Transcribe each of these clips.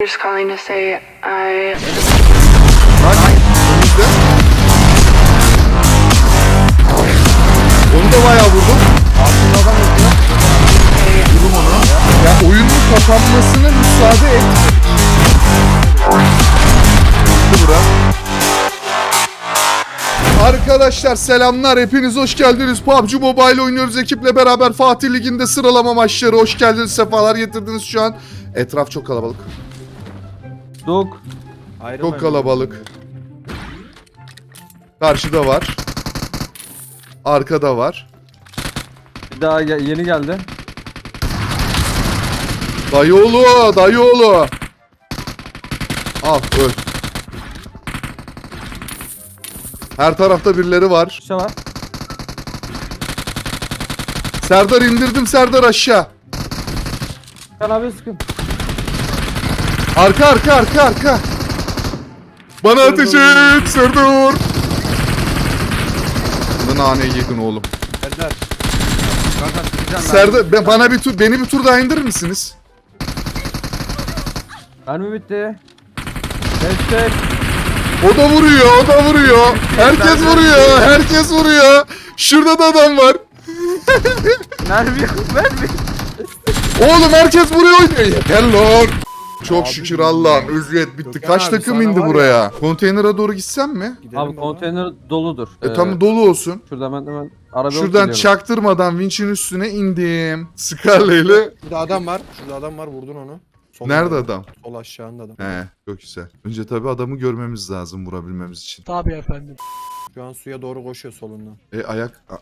Just calling to say I. Onu da bayağı vurdum. Altında adam yatıyor. Vurdum onu. Ya oyunun kapanmasına müsaade et. Arkadaşlar selamlar hepiniz hoş geldiniz PUBG Mobile oynuyoruz ekiple beraber Fatih Ligi'nde sıralama maçları hoş geldiniz sefalar getirdiniz şu an etraf çok kalabalık Duk. çok kalabalık karşıda var arkada var Bir daha ge- yeni geldi. Dayıoğlu, dayıoğlu. Al öl. Her tarafta birileri var. Bir şey var. Serdar indirdim Serdar aşağı. Sen abi sıkın. Arka arka arka arka. Bana ateş et Serdar. Bu naneyi yedin oğlum. Serdar. Kanka sıkacağım ben. Serdar ben, bana bir tur beni bir tur daha indirir misiniz? Mermi bitti. Destek. O da vuruyor, o da vuruyor. Herkes vuruyor, herkes vuruyor. Şurada da adam var. Mermi yok. Mermi. Oğlum herkes buraya oynuyor. Yeter lan. Çok şükür Allah'ım özgüvet bitti. Gökhan Kaç abi, takım sana indi var ya. buraya? Konteynere doğru gitsem mi? Gidelim Abi baba. konteyner doludur. E tam dolu olsun. Şuradan ben hemen araba Şuradan çaktırmadan vinçin üstüne indim. Scarlet ile. Şurada adam var. Şurada adam var. Vurdun onu. Sol Nerede yanında. adam? Sol aşağında adam. He çok güzel. Önce tabii adamı görmemiz lazım vurabilmemiz için. Şu an suya doğru koşuyor solundan. E ayak... a-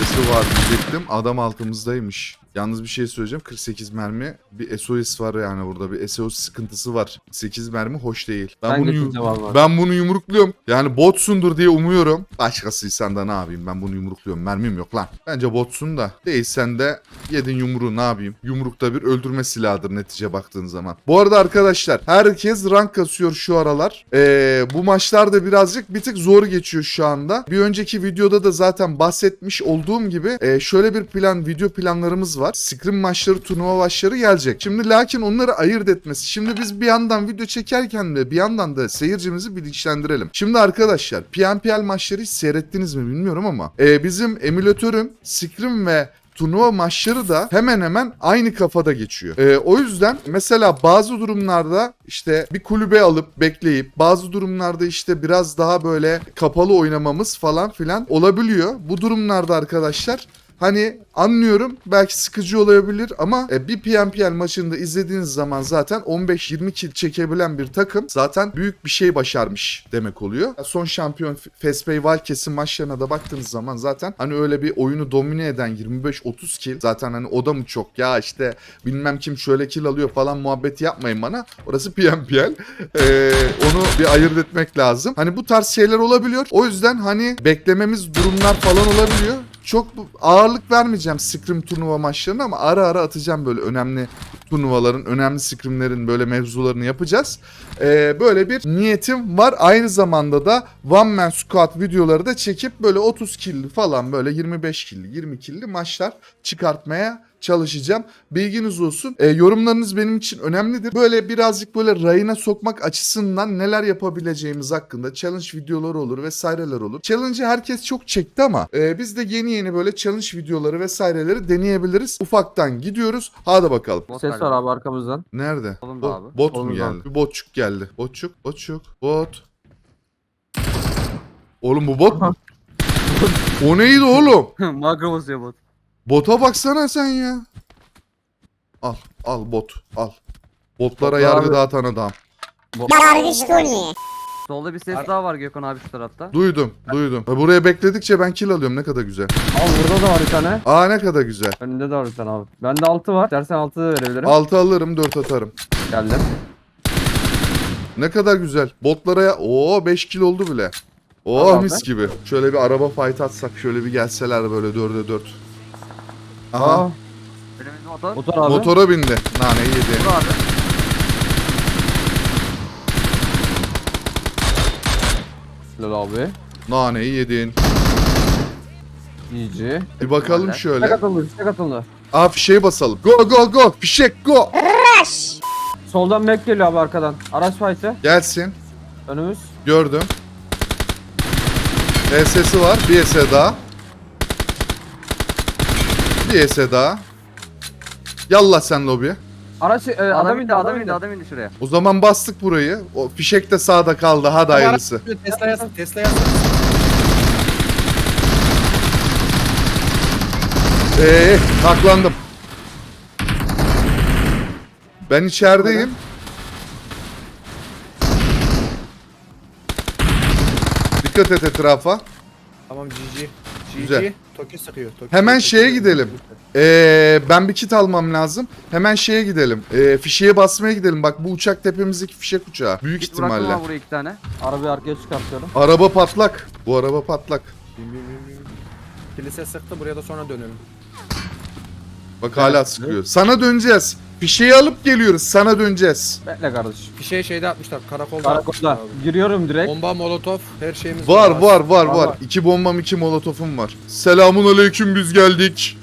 Sesi var diyecektim. Adam altımızdaymış. Yalnız bir şey söyleyeceğim. 48 mermi. Bir SOS var yani burada. Bir SOS sıkıntısı var. 8 mermi hoş değil. Ben, Ben bunu ben bunu yumrukluyorum. Yani botsundur diye umuyorum. Başkasıysan da ne yapayım? Ben bunu yumrukluyorum. Mermim yok lan. Bence botsun da. Değilsen de yedin yumruğu ne yapayım? Yumrukta bir öldürme silahıdır netice baktığın zaman. Bu arada arkadaşlar herkes rank kasıyor şu aralar. Ee, bu maçlar da birazcık bir tık zor geçiyor şu anda. Bir önceki videoda da zaten bahsetmiş olduğum gibi e, şöyle bir plan video planlarımız var. Scrim maçları turnuva maçları gelecek. Şimdi lakin onları ayırt etmesi. Şimdi biz bir yandan video çekerken de bir yandan da seyircimizi bilinçlendirelim. Şimdi arkadaşlar PNPL maçları hiç seyrettiniz mi bilmiyorum ama e, bizim emülatörün Scrim ve turnuva maçları da hemen hemen aynı kafada geçiyor. Ee, o yüzden mesela bazı durumlarda işte bir kulübe alıp bekleyip bazı durumlarda işte biraz daha böyle kapalı oynamamız falan filan olabiliyor. Bu durumlarda arkadaşlar Hani anlıyorum belki sıkıcı olabilir ama e, bir PNPL maçında izlediğiniz zaman zaten 15-20 kill çekebilen bir takım zaten büyük bir şey başarmış demek oluyor. Son şampiyon Fespey Valkes'in maçlarına da baktığınız zaman zaten hani öyle bir oyunu domine eden 25-30 kill zaten hani o da mı çok ya işte bilmem kim şöyle kill alıyor falan muhabbeti yapmayın bana. Orası PNPL. Ee, onu bir ayırt etmek lazım. Hani bu tarz şeyler olabiliyor. O yüzden hani beklememiz durumlar falan olabiliyor. Çok ağırlık vermeyeceğim Scrim turnuva maçlarına ama ara ara atacağım böyle önemli turnuvaların, önemli scrimlerin böyle mevzularını yapacağız. Ee, böyle bir niyetim var. Aynı zamanda da One Man Squad videoları da çekip böyle 30 killi falan böyle 25 killi, 20 killi maçlar çıkartmaya çalışacağım. Bilginiz olsun. Ee, yorumlarınız benim için önemlidir. Böyle birazcık böyle rayına sokmak açısından neler yapabileceğimiz hakkında challenge videoları olur vesaireler olur. Challenge'ı herkes çok çekti ama e, biz de yeni yeni böyle challenge videoları vesaireleri deneyebiliriz. Ufaktan gidiyoruz. Hadi bakalım. Ses var abi arkamızdan. Nerede? Solunda Bo- abi. Bot mu geldi? Bir botçuk geldi. Botçuk, botçuk, bot. Oğlum bu bot mu? o neydi oğlum? Makro basıyor bot. Bota baksana sen ya. Al, al bot, al. Botlara Botlar yargı abi- dağıtan adam. Solda bir ses daha var Gökhan abi şu tarafta. Duydum, duydum. Ha, Buraya bekledikçe ben kill alıyorum. Ne kadar güzel. Al burada da var bir tane. Aa ne kadar güzel. Önünde de var bir tane abi. Bende 6 var. Dersen 6 da verebilirim. 6 alırım, 4 atarım. Geldim. Ne kadar güzel. Botlara ya... Oo 5 kill oldu bile. Oo Al abi. mis gibi. Şöyle bir araba fight atsak şöyle bir gelseler böyle 4'e 4. Aha. Aa, Önümüzde motor. motor abi. Motora bindi. Naneyi yedi. Dur abi. Helal abi. Naneyi yedin. İyice. Bir bakalım şöyle. Tek atıldı. Tek atıldı. Aa fişeğe basalım. Go go go. Fişek go. Soldan Mac geliyor abi arkadan. Araç fight'ı. Gelsin. Önümüz. Gördüm. ESS'i var. Bir ES daha. Bir ES daha. Yallah sen lobiye. Araç e, Adam, adam indi adam indi adam indi şuraya. O zaman bastık burayı. O fişek de sağda kaldı. Hadi hayırlısı. Tesla yazsın. Tesla yazsın. Ee, taklandım. Ben içerideyim. Dikkat et etrafa. Tamam GG. Güzel. Toki sıkıyor. Toki Hemen Toki şeye sıkıyor. gidelim. Ee, ben bir kit almam lazım. Hemen şeye gidelim. Ee, fişeğe basmaya gidelim. Bak bu uçak tepemizdeki fişek uçağı. Büyük Git bıraktım ihtimalle. buraya iki tane. Arabayı arkaya çıkartıyorum. Araba patlak. Bu araba patlak. Bin, bin, bin, bin. Kilise sıktı. Buraya da sonra dönelim. Bak hala sıkıyor. Sana döneceğiz. Fişeği alıp geliyoruz. Sana döneceğiz. Bekle kardeşim. Bir şey şeyde atmışlar. Karakolda, Karakolda. atmışlar abi. Giriyorum direkt. Bomba, molotof, her şeyimiz var var Var, var. var. İki bombam iki molotofum var. Selamun aleyküm biz geldik.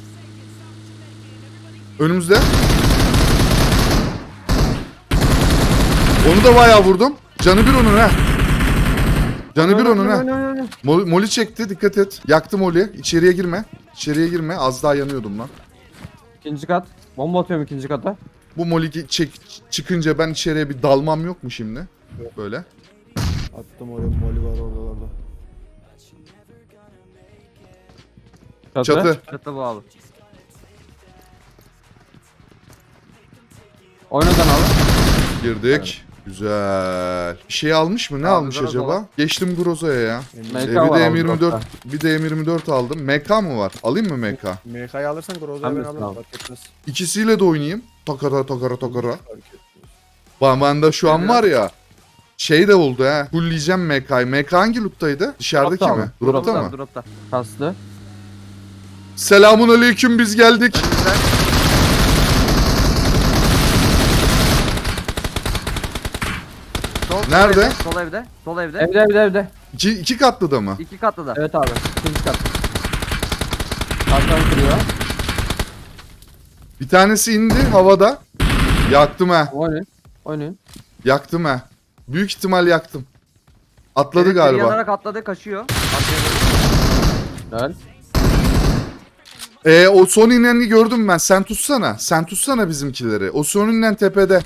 Önümüzde. Onu da bayağı vurdum. Canı bir onun ha. Canı bir onun ha. Mol, moli çekti dikkat et. Yaktı moli. İçeriye girme. İçeriye girme. Az daha yanıyordum lan. İkinci kat. Bomba atıyorum ikinci kata. Bu moli ki- çek, çıkınca ben içeriye bir dalmam yok mu şimdi? Böyle. Attım oraya moli var oralarda. Çatı. Çatı. Çatı bu abi. Oynadan abi. Girdik. Güzel. Bir şey almış mı? Ne Abi, almış acaba? var. Geçtim Groza'ya ya. MK Ee, bir var de abi M24 dörtte. bir de M24 aldım. MK mı var? Alayım mı MK? MK'yı alırsan Groza'yı ben alırım. Fark etmez. İkisiyle de oynayayım. Takara takara takara. Fark etmez. Bende şu an var ya. Şey de oldu ha. Fulleyeceğim MK'yı. MK hangi loot'taydı? Dışarıdaki Dropta mi? abi. Drop'ta Dropta mı? dropta. Kastı. Selamun aleyküm biz geldik. Önümüzde. Sol, sol Nerede? Sol evde. Sol evde. Evde evde evde. İki, iki katlı da mı? İki katlı da. Evet abi. İkinci kat. Arkadan kırıyor. Bir tanesi indi havada. Yaktım ha. Oynayın. Oynayın. Yaktım ha. Büyük ihtimal yaktım. Atladı biri galiba. Yanarak atladı kaçıyor. Gel. Ee, o son ineni gördüm ben. Sen tutsana. Sen tutsana bizimkileri. O son inen tepede.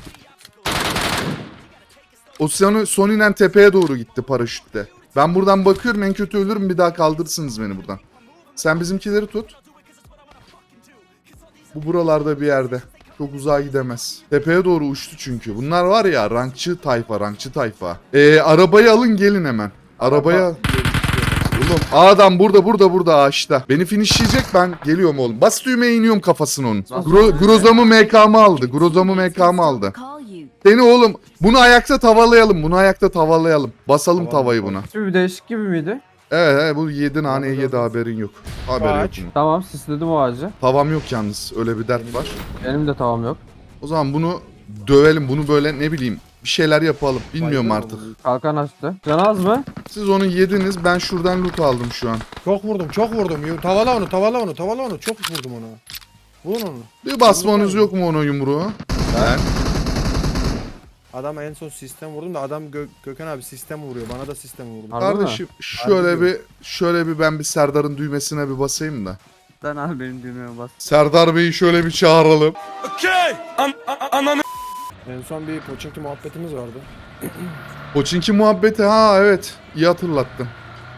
O son, son inen tepeye doğru gitti paraşütle. Ben buradan bakıyorum en kötü ölürüm bir daha kaldırırsınız beni buradan. Sen bizimkileri tut. Bu buralarda bir yerde. Çok uzağa gidemez. Tepeye doğru uçtu çünkü. Bunlar var ya rankçı tayfa, rankçı tayfa. Ee, arabayı alın gelin hemen. Arabaya... Oğlum adam burada burada burada ağaçta. Beni finishleyecek ben geliyorum oğlum. Bas düğmeye iniyorum kafasını onun. Gro Grozamı MK'mı aldı. Grozamı MK'mı aldı. Seni oğlum bunu ayakta tavalayalım. Bunu ayakta tavalayalım. Basalım Tamam, tavayı buna. Bir değişik gibi miydi? Evet, evet bu yedi naneyi yedi haberin yok. Haberi yok Ağaç. bunun. Tamam sisledim o ağacı. Tavam yok yalnız. Öyle bir dert var. Benim de tavam yok. O zaman bunu dövelim. Bunu böyle ne bileyim bir şeyler yapalım. Bilmiyorum Baygın artık. oldu. Kalkan açtı. Can az mı? Siz onu yediniz. Ben şuradan loot aldım şu an. Çok vurdum, çok vurdum. Yu- Tavala onu, tavala onu, tavala onu. Çok vurdum ona. Vurun onu. Bir basmanız yok mu ona yumruğu? Ben. Adam en son sistem vurdum da adam Gö- Gökhan abi sistem vuruyor. Bana da sistem vurdu. Harbi? Kardeşim şöyle Harbi bir şöyle bir ben bir Serdar'ın düğmesine bir basayım da. Sen abi benim düğmeme bas. Serdar Bey'i şöyle bir çağıralım. En son bir Pochinki muhabbetimiz vardı. Poçinki muhabbeti ha evet iyi hatırlattın.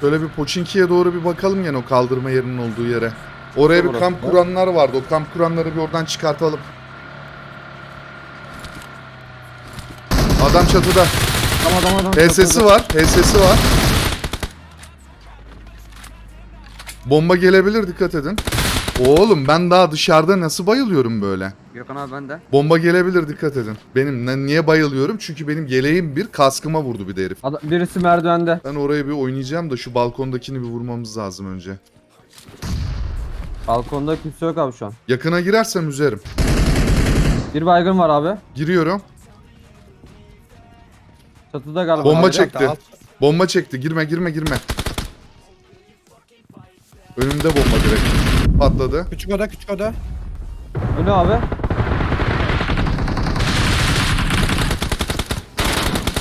Şöyle bir Poçinki'ye doğru bir bakalım gene o kaldırma yerinin olduğu yere. Oraya bir kamp kuranlar vardı. O kamp kuranları bir oradan çıkartalım. Adam çatıda. Tamam tamam tamam. HS'si var. HS'si var. Bomba gelebilir dikkat edin. Oğlum ben daha dışarıda nasıl bayılıyorum böyle? Gökhan abi ben de. Bomba gelebilir dikkat edin. Benim ne- niye bayılıyorum? Çünkü benim yeleğim bir kaskıma vurdu bir de herif. Adam, birisi merdivende. Ben oraya bir oynayacağım da şu balkondakini bir vurmamız lazım önce. Balkonda kimse yok abi şu an. Yakına girersem üzerim. Bir baygın var abi. Giriyorum. Çatıda galiba. Bomba abi. çekti. Alt- Bomba çekti. Girme girme girme. Önümde bomba direkt. Patladı. Küçük oda, küçük oda. Ne abi?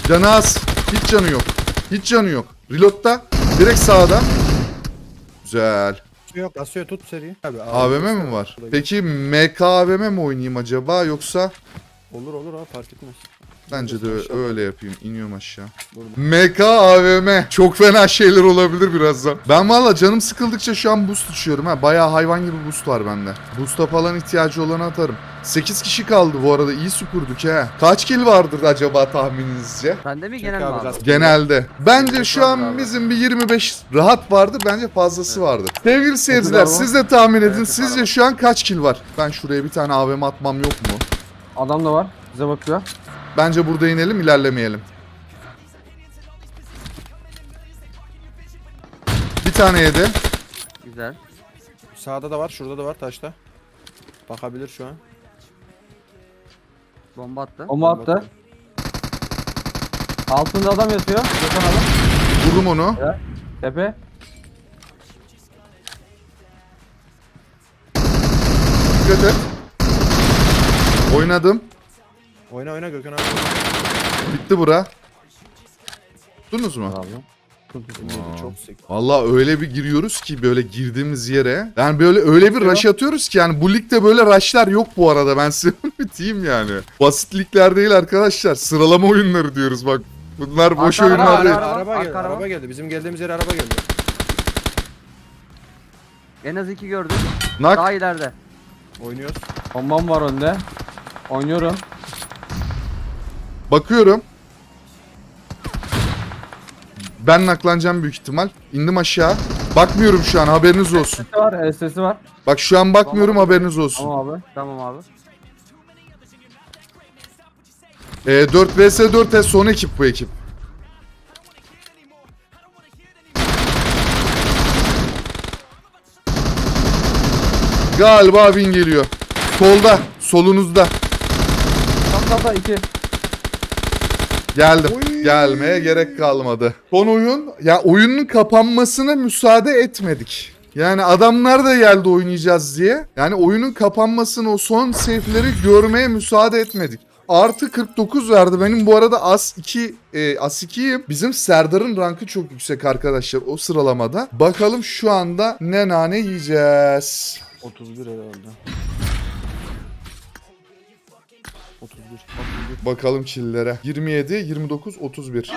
Canı az. Hiç canı yok. Hiç canı yok. Reload'da. Direkt sağda. Güzel. Yok Asya tut seri. Abi, AVM mi var? Peki MK AVM mi oynayayım acaba yoksa Olur olur abi fark etmez. Bence de Aşağı. öyle yapayım. İniyorum aşağı. MK AVM. Çok fena şeyler olabilir birazdan. Ben valla canım sıkıldıkça şu an boost düşüyorum ha. Bayağı hayvan gibi boost var bende. Boost'a falan ihtiyacı olanı atarım. 8 kişi kaldı bu arada. iyi süpürdük he. Kaç kill vardır acaba tahmininizce? Sende mi genel mi abi. Genelde. Bence şu an bizim bir 25 rahat vardır. Bence fazlası vardır. Sevgili seyirciler siz de tahmin edin. Evet, Sizce şu an kaç kill var? Ben şuraya bir tane AVM atmam yok mu? Adam da var. Bize bakıyor. Bence burada inelim ilerlemeyelim. Bir tane yedi. Güzel. Sağda da var şurada da var taşta. Bakabilir şu an. Bomba attı. Bomba attı. Altında adam yatıyor. Gökhan adam. Vurdum onu. Tepe. Dikkat et. Oynadım. Oyna oyna Gökhan abi. Bitti bura. Tuttunuz mu? Abi. Çok. Valla öyle bir giriyoruz ki böyle girdiğimiz yere. Yani böyle öyle bir rush atıyoruz ki yani bu ligde böyle rushlar yok bu arada ben size biteyim yani. Basit ligler değil arkadaşlar. Sıralama oyunları diyoruz bak. Bunlar boş Arka, oyunlar arka, değil. arka. Araba geldi, araba. araba geldi. Bizim geldiğimiz yere araba geldi. En az iki gördüm. Nak. Daha ileride. Oynuyoruz. Bombam var önde. Oynuyorum. Bakıyorum. Ben naklanacağım büyük ihtimal. İndim aşağı. Bakmıyorum şu an haberiniz olsun. Sesi var. SS'i var. Bak şu an bakmıyorum haberiniz olsun. Tamam abi. Tamam abi. Ee, 4 vs 4 son ekip bu ekip. Galiba win geliyor. Solda, solunuzda. Tam tam tam iki. Geldim. Oy. Gelmeye gerek kalmadı. Son oyun, ya oyunun kapanmasına müsaade etmedik. Yani adamlar da geldi oynayacağız diye. Yani oyunun kapanmasını, o son safe'leri görmeye müsaade etmedik. Artı 49 verdi. Benim bu arada as 2 e, as 2'yim. Bizim Serdar'ın rankı çok yüksek arkadaşlar o sıralamada. Bakalım şu anda ne nane yiyeceğiz. 31 herhalde. 31. 31. Bakalım killere. 27, 29, 31.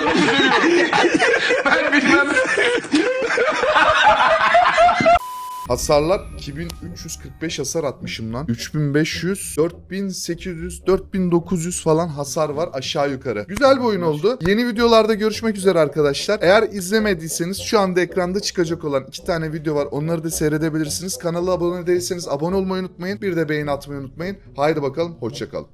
Hasarlar 2345 hasar atmışım lan. 3500, 4800, 4900 falan hasar var aşağı yukarı. Güzel bir oyun oldu. Yeni videolarda görüşmek üzere arkadaşlar. Eğer izlemediyseniz şu anda ekranda çıkacak olan iki tane video var. Onları da seyredebilirsiniz. Kanala abone değilseniz abone olmayı unutmayın. Bir de beğeni atmayı unutmayın. Haydi bakalım hoşçakalın.